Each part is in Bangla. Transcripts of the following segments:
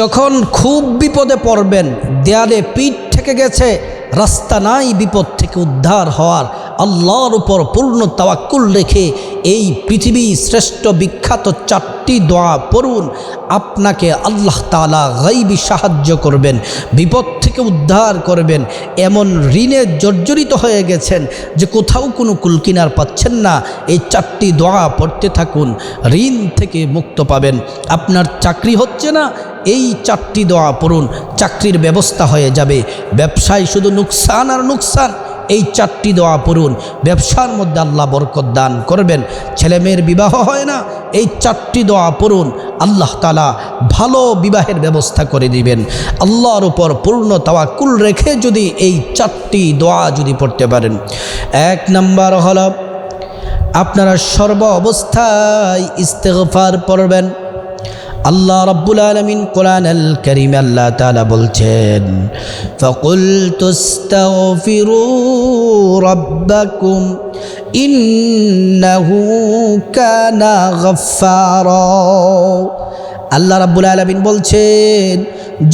যখন খুব বিপদে পড়বেন, দেয়ালে পিঠ থেকে গেছে, রাস্তা নাই বিপদ থেকে উদ্ধার হওয়ার আল্লাহর উপর পূর্ণ তাওয়াক্কুল রেখে এই পৃথিবী শ্রেষ্ঠ বিখ্যাত চারটি দোয়া পড়ুন। আপনাকে আল্লাহ তালা গাইবি সাহায্য করবেন, বিপদ থেকে উদ্ধার করবেন। এমন ঋণে জর্জরিত হয়ে গেছেন যে কোথাও কোনো কুলকিনার পাচ্ছেন না। এই চারটি দোয়া পড়তে থাকুন, ঋণ থেকে মুক্ত পাবেন। আপনার চাকরি হচ্ছে না, এই চারটি দোয়া পড়ুন। চাকরির ব্যবস্থা হয়ে যাবে। ব্যবসায় শুধু নুকসান আর নুকসান। এই চারটি দোয়া পড়ুন। ব্যবসার মধ্যে আল্লাহ বরকত দান করবেন। ছেলে মেয়ের বিবাহ হয় না, এই চারটি দোয়া পড়ুন। আল্লাহ তালা ভালো বিবাহের ব্যবস্থা করে দিবেন। আল্লাহর উপর পূর্ণ তাওয়াক্কুল রেখে যদি এই চারটি দোয়া যদি পড়তে পারেন। এক নাম্বার হল, আপনারা সর্ব অবস্থায় ইস্তেগফার পড়বেন। আল্লাহ রব্বুল আলমিন কোরআন আল করিম আল্লাহ তালা বলছেন ফকুল তুস্তাগফিরু রব্বাকুম, ইন্নাহু কানা গফফারা। আল্লাহ রাব্বুল আলমিন বলছেন,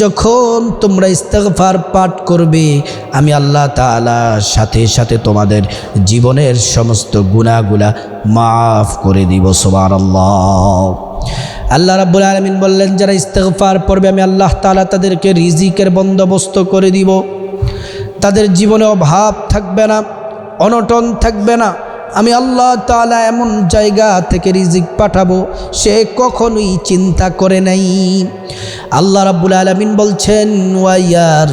যখন তোমরা ইস্তেগফার পাঠ করবে, আমি আল্লাহ তাআলা সাথে সাথে তোমাদের জীবনের সমস্ত গুণাগুলা মাফ করে দিব সোবার আল্লাহ আল্লাহ রাব্বুল আলমিন বললেন, যারা ইস্তেগফার পড়বে, আমি আল্লাহ তাআলা তাদেরকে রিজিকের বন্দোবস্ত করে দিব। তাদের জীবনে অভাব থাকবে না, অনটন থাকবে না। আমি আল্লাহ তাআলা এমন জায়গা থেকে রিজিক পাঠাবো, সে কখনোই চিন্তা করে নাই। আল্লাহ রাব্বুল আলামিন বলছেন ওয়াইয়ার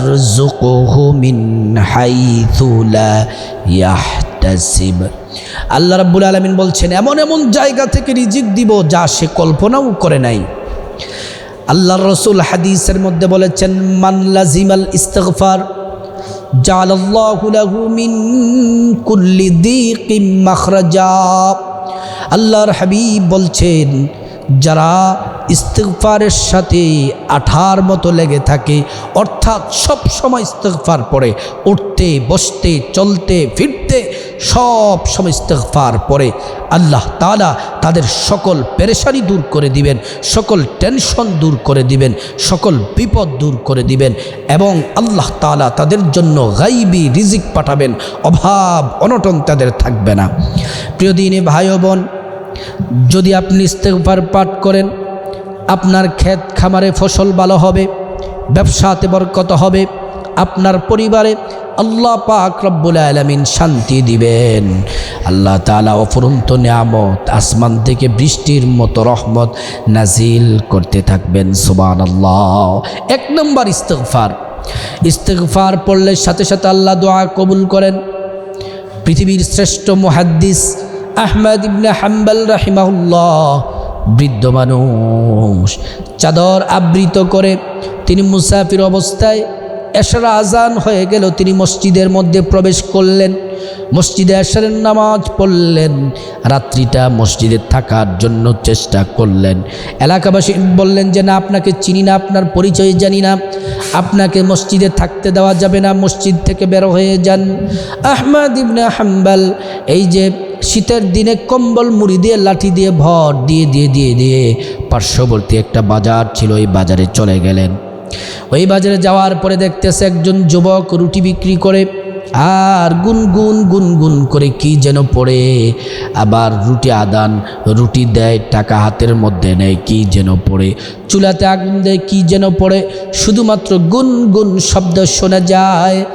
আল্লাহ রাব্বুল আলামিন বলছেন, এমন এমন জায়গা থেকে রিজিক দিব যা সে কল্পনাও করে নাই। আল্লাহ রসুল হাদিসের মধ্যে বলেছেন, মিন কুল্লি দিকিম মাখরাজা। আল্লাহর হাবিব বলছেন, যারা ইস্তেগফারের সাথে আঠার মতো লেগে থাকে, অর্থাৎ সব সময় ইস্তেগফার পড়ে, উঠতে, বসতে, চলতে, ফিরতে সব সময় ইস্তেগফার পরে আল্লাহ তালা তাদের সকল পেরেশানি দূর করে দিবেন, সকল টেনশন দূর করে দিবেন, সকল বিপদ দূর করে দিবেন এবং আল্লাহ তালা তাদের জন্য গাইবি রিজিক পাঠাবেন, অভাব, অনটন তাদের থাকবে না। প্রিয় দিনে ভাই বোন, যদি আপনি ইস্তেগফার পাঠ করেন, আপনার ক্ষেত খামারে ফসল ভালো হবে, ব্যবসাতে বরকত হবে আপনার পরিবারে আল্লাহ পাক রব্বুল আলমিন শান্তি দিবেন। আল্লাহ তালা অফুরন্ত নিয়ামত আসমান থেকে বৃষ্টির মতো রহমত নাজিল করতে থাকবেন সুবান আল্লাহ এক নম্বর ইস্তেগফার। ইস্তেগফার পড়লে সাথে সাথে আল্লাহ দোয়া কবুল করেন। পৃথিবীর শ্রেষ্ঠ মুহাদ্দিস আহমদ ইবনে হাম্বাল রাহিমাহুল্লাহ বৃদ্ধ মানুষ, চাদর আবৃত করে তিনি মুসাফির অবস্থায় এশার আজান হয়ে গেল, তিনি মসজিদের মধ্যে প্রবেশ করলেন। মসজিদে এশারের নামাজ পড়লেন, রাত্রিটা মসজিদে থাকার জন্য চেষ্টা করলেন। এলাকাবাসী বললেন যে, না, আপনাকে চিনি না, আপনার পরিচয় জানি না। আপনাকে মসজিদে থাকতে দেওয়া যাবে না, মসজিদ থেকে বের হয়ে যান। আহমদ ইবনে হাম্বাল এই যে শীতের দিনে কম্বল মুড়ি দিয়ে লাঠি দিয়ে ভর দিয়ে দিয়ে দিয়ে দিয়ে পার্শ্ববর্তী একটা বাজার ছিল ওই বাজারে চলে গেলেন। ওই বাজারে যাওয়ার পরে দেখতেছে একজন যুবক রুটি বিক্রি করে আর গুনগুন গুনগুন করে কি যেন পড়ে। আবার রুটি আদান, রুটি দেয়, টাকা হাতের মধ্যে নেয়, কি যেন পড়ে। চুলাতে আগুন দেয়, কি যেন পড়ে। শুধুমাত্র গুনগুন শব্দ শোনা যায়।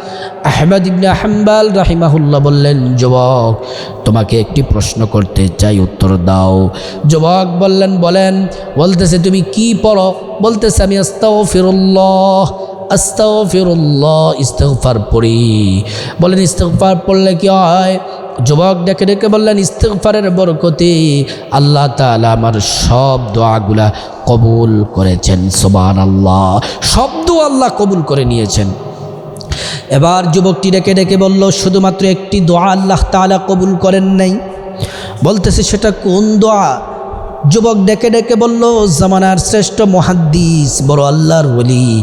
আহমেদ ইবনে হাম্বাল রাহিমাহুল্লাহ বললেন, যুবক, তোমাকে একটি প্রশ্ন করতে চাই, উত্তর দাও। যুবক বললেন, বলেন, বলতেছে, তুমি কি পড়ো? বলতেছে, আমি আস্তাও ফিরুল্লাহ আস্তাগফিরুল্লাহ, ইস্তেগফার পড়ি। বলেন, ইস্তেগফার পড়লে কি হয়? যুবক ডেকে ডেকে বললেন, ইস্তেগফারের বরকতে আল্লাহ তাআলা আমার সব দোয়াগুলা কবুল করেছেন সোবান আল্লাহ সব আল্লাহ কবুল করে নিয়েছেন। এবার যুবকটি ডেকে ডেকে বলল, শুধুমাত্র একটি দোয়া আল্লাহ তাআলা কবুল করেন নাই। বলতেছে, সেটা কোন দোয়া? যুবক ডেকে ডেকে বলল, জামানার শ্রেষ্ঠ মহাদ্দিস, বড় আল্লাহর বলি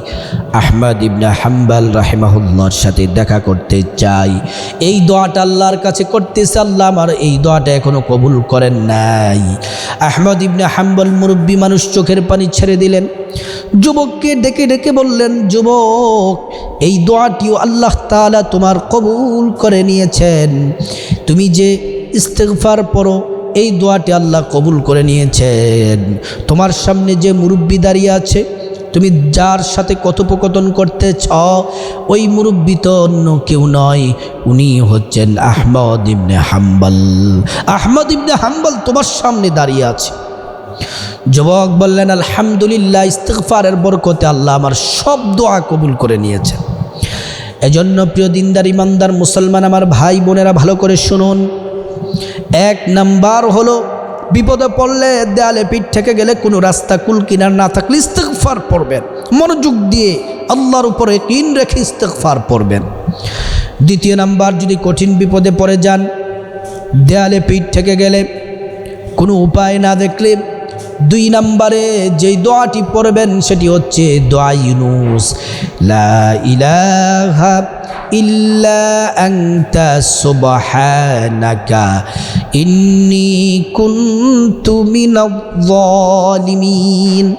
আহমদ ইবনে হাম্বাল রাহেমাহুল্লার সাথে দেখা করতে চাই। এই দোয়াটা আল্লাহর কাছে করতেছে আল্লাহ, আমার এই দোয়াটা এখনও কবুল করেন নাই। আহমদ ইবনে হাম্বল মুরব্বী মানুষ চোখের পানি ছেড়ে দিলেন। যুবককে ডেকে ডেকে বললেন, যুবক, এই দোয়াটিও আল্লাহ তাআলা তোমার কবুল করে নিয়েছেন। তুমি যে ইস্তেগফার পড়ো এই দোয়াটি আল্লাহ কবুল করে নিয়েছেন। তোমার সামনে যে মুরব্বী দাঁড়িয়ে আছে, তুমি যার সাথে কথোপকথন করতেছ, ওই মুরব্বী তো অন্য কেউ নয়, উনি হচ্ছেন আহমদ ইবনে হাম্বল। আহমদ ইবনে হাম্বল তোমার সামনে দাঁড়িয়ে আছে। যুবক বললেন, আলহামদুলিল্লাহ, ইস্তেগফারের বরকতে আল্লাহ আমার সব দোয়া কবুল করে নিয়েছেন। এজন্য প্রিয় দিনদার, ইমানদার, মুসলমান, আমার ভাই বোনেরা ভালো করে শুনুন। এক নাম্বার হলো, বিপদে পড়লে দেয়ালে পিঠ থেকে গেলে কোনো রাস্তা, কুল কিনার না থাকলে ইস্তেকফার পড়বেন। মনোযোগ দিয়ে আল্লাহর উপরে কিন রেখে ইস্তেকফার পড়বেন। দ্বিতীয় নাম্বার, যদি কঠিন বিপদে পড়ে যান, দেয়ালে পিঠ থেকে গেলে কোনো উপায় না দেখলে দুই নম্বরে যেই দোয়াটি পড়বেন, সেটি হচ্ছে দোয়া ইউনুস, লা ইলাহা ইল্লা ইন্নী কুনতু মিনাজ-জালিমিন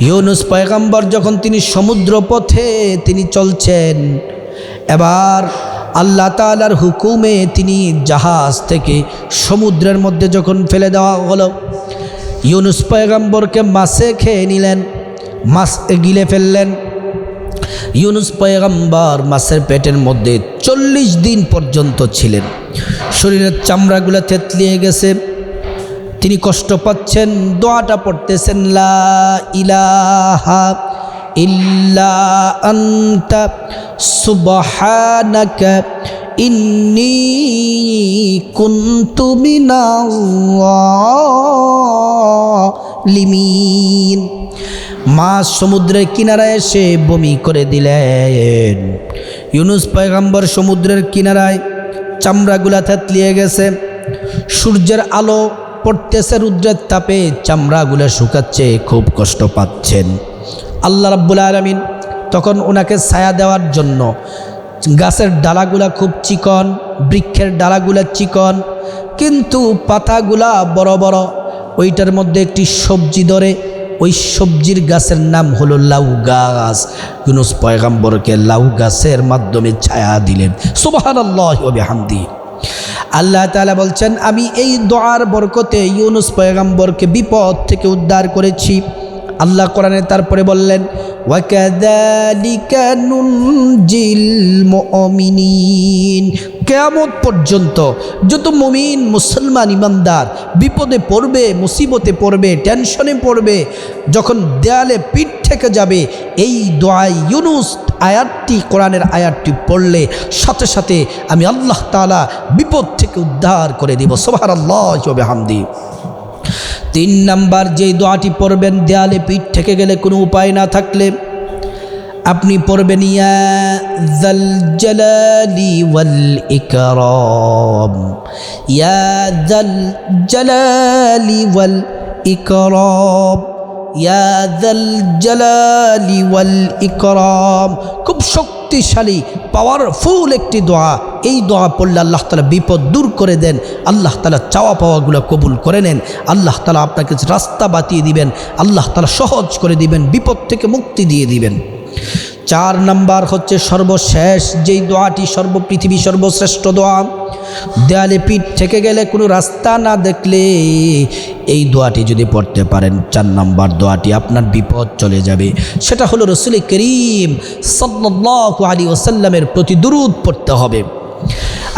ইউনুস পয়গম্বর যখন তিনি সমুদ্র পথে তিনি চলছেন, এবার আল্লাহ তালার হুকুমে তিনি জাহাজ থেকে সমুদ্রের মধ্যে যখন ফেলে দেওয়া হলো, ইউনুস পয়গম্বরকে মাছে খেয়ে নিলেন, মাছ গিলে ফেললেন। ইউনুস পয়গম্বর মাছের পেটের মধ্যে চল্লিশ দিন পর্যন্ত ছিলেন। শরীরের চামড়াগুলো থেতলিয়ে গেছে। তিনি কষ্ট পাচ্ছেন, দোয়াটা পড়তেছেন, লা ইলাহা ইল্লা আন্তা সুবহানাকা ইন্নী কুনতু মিনাজ-জালিমিন মাছ সমুদ্রের কিনারায় এসে বমি করে দিলেন। ইউনুস পয়গাম্বর সমুদ্রের কিনারায় চামড়াগুলা থেতলিয়ে গেছে। সূর্যের আলো পড়তেছে রুদ্রের তাপে, চামড়াগুলো শুকাচ্ছে, খুব কষ্ট পাচ্ছেন। আল্লাহ রাব্বুল আলমিন তখন ওনাকে ছায়া দেওয়ার জন্য গাছের ডালাগুলা খুব চিকন, বৃক্ষের ডালাগুলা চিকন, কিন্তু পাতাগুলা বড় বড়, ওইটার মধ্যে একটি সবজি ধরে ওই সবজির গাছের নাম হলো লাউ গাছ। ইউনুস পয়গাম্বরকে লাউ গাছের মাধ্যমে ছায়া দিলেন। সুবাহান আল্লাহ তালা বলছেন, আমি এই দোয়ার বরকতে ইউনুস পয়গাম্বরকে বিপদ থেকে উদ্ধার করেছি। আল্লাহ কোরআনে তারপরে বললেন মুমিনিন কেয়ামত পর্যন্ত যত মমিন, মুসলমান, ইমানদার বিপদে পড়বে, মুসিবতে পড়বে, টেনশনে পড়বে, যখন দেয়ালে পিঠ থেকে যাবে, এই দোয়াই ইউনুস আয়াতটি, কোরআনের আয়াতটি পড়লে সাথে সাথে আমি আল্লাহ তালা বিপদ থেকে উদ্ধার করে দিব। সোভার আল্লাহ হামদি তিন নাম্বার যেই দোয়াটি পড়বেন, দেয়ালে পিঠ থেকে গেলে কোনো উপায় না থাকলে আপনি পড়বেন, ইয়া ইয়া খুব শক্তিশালী পাওয়ারফুল একটি দোয়া এই দোয়া পড়লে আল্লাহ তালা বিপদ দূর করে দেন, আল্লাহ তালা চাওয়া পাওয়াগুলো কবুল করে নেন, আল্লাহ তালা আপনাকে রাস্তা বাতিয়ে দিবেন, আল্লাহ তালা সহজ করে দিবেন, বিপদ থেকে মুক্তি দিয়ে দিবেন। চার নাম্বার হচ্ছে সর্বশেষ, যেই দোয়াটি সর্ব পৃথিবী সর্বশ্রেষ্ঠ দোয়া, দেয়ালে পিঠ থেকে গেলে কোনো রাস্তা না দেখলে এই দোয়াটি যদি পড়তে পারেন, চার নাম্বার দোয়াটি আপনার বিপদ চলে যাবে। সেটা হলো রসুল করিম সাল্লাহ আলী ওসাল্লামের প্রতি দুরুদ পড়তে হবে।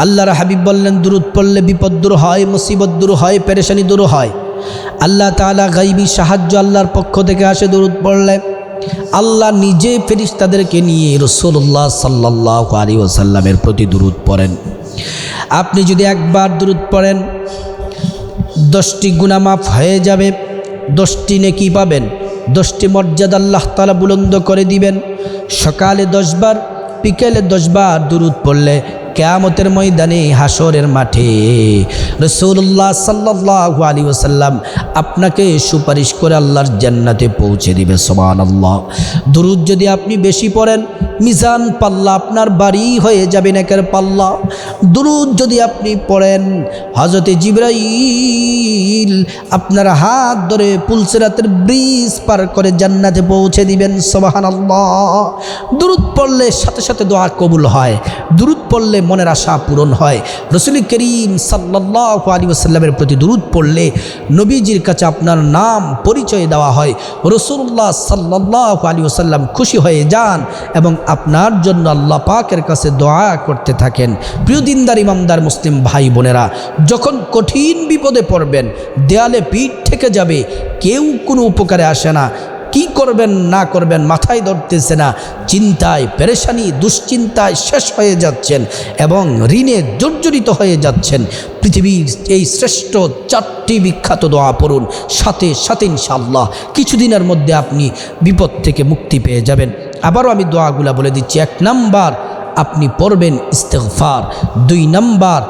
আল্লাহর হাবিব বললেন, দুরুদ পড়লে বিপদ দূর হয়, মুসিবত দূর হয়, পেরেশানি দূর হয়। আল্লাহ তালা গাইবি সাহায্য আল্লাহর পক্ষ থেকে আসে দুরুদ পড়লে। আল্লাহ নিজে ফেরিস্তাদেরকে নিয়ে রসুল্লাহ সাল্লাহ আলী ওসাল্লামের প্রতি দূরত পড়েন। আপনি যদি একবার দূরত পড়েন, দশটি গুণামাফ হয়ে যাবে, দশটি নেকি পাবেন, দশটি মর্যাদা আল্লাহ তালা বুলন্দ করে দিবেন। সকালে দশবার বিকেলে দশবার দূরত পড়লে কেয়ামতের ময়দানে হাসরের মাঠে রসুল্লাহ সাল্লাহ আলী ওসাল্লাম আপনাকে সুপারিশ করে আল্লাহর জান্নাতে পৌঁছে দিবে সমান আল্লাহ দুরুদ যদি আপনি বেশি পড়েন, মিজান পাল্লা আপনার বাড়ি হয়ে যাবে নাকের পাল্লা। দুরুদ যদি আপনি পড়েন হজরতে জিব্রাইল আপনার হাত ধরে পুলসেরাতের ব্রিজ পার করে জান্নাতে পৌঁছে দিবেন সবাহান আল্লাহ দুরুদ পড়লে সাথে সাথে দোয়া কবুল হয়। দুরুদ পড়লে মনের আশা পূরণ হয়। রসুল করিম সাল্লাহ আলী আসাল্লামের প্রতি দুরুদ পড়লে নবীজির কাছে আপনার নাম পরিচয় দেওয়া হয়। রসুল্লাহ সাল্লাহ আলী আসাল্লাম খুশি হয়ে যান এবং আপনার জন্য আল্লাহ পাকের কাছে দোয়া করতে থাকেন। প্রিয় দিনদার, ইমামদার, মুসলিম ভাই বোনেরা, যখন কঠিন বিপদে পড়বেন, দেয়ালে পিঠ থেকে যাবে, কেউ কোনো উপকারে আসে না। কি করবেন, না করবেন মাথায় ধরতেছে না। চিন্তায় পেরেশানি, দুশ্চিন্তায় শেষ হয়ে যাচ্ছেন এবং ঋণে জর্জরিত হয়ে যাচ্ছেন। পৃথিবীর এই শ্রেষ্ঠ চারটি বিখ্যাত দোয়া পড়ুন, সাথে সাথে ইনশাল্লাহ কিছুদিনের মধ্যে আপনি বিপদ থেকে মুক্তি পেয়ে যাবেন। আবারও আমি দোয়াগুলা বলে দিচ্ছি। এক নাম্বার, আপনি পড়বেন ইস্তেগফার। দুই নাম্বার,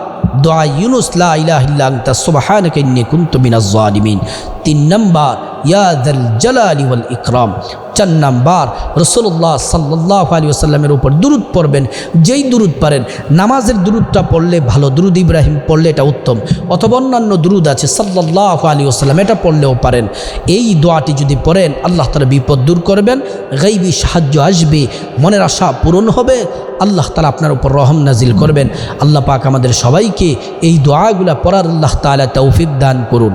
দোয়া ইউনুস, লা ইলাহা ইল্লা আনতা, সুবহানাকা ইন্নী কুনতু মিনাজ জালিমিন তিন নম্বর, ইয়া যাল জালালি ওয়াল ইকরাম। চার নাম্বার রসুল্লাহ সাল্লাহ আলী আসাল্লামের উপর দুরুদ পড়বেন। যেই দুরুদ পারেন, নামাজের দুরুদটা পড়লে ভালো। দুরুদ ইব্রাহিম পড়লে এটা উত্তম। অথবা অন্যান্য দুরুদ আছে সাল্লাহ আলী আসাল্লাম এটা পড়লেও পারেন। এই দোয়াটি যদি পড়েন, আল্লাহ তালা বিপদ দূর করবেন গাইবি সাহায্য আসবে, মনের আশা পূরণ হবে, আল্লাহ তালা আপনার উপর রহম নাজিল করবেন। আল্লাহ পাক আমাদের সবাইকে এই দোয়াগুলা পড়ার আল্লাহ তালা তৌফিক দান করুন।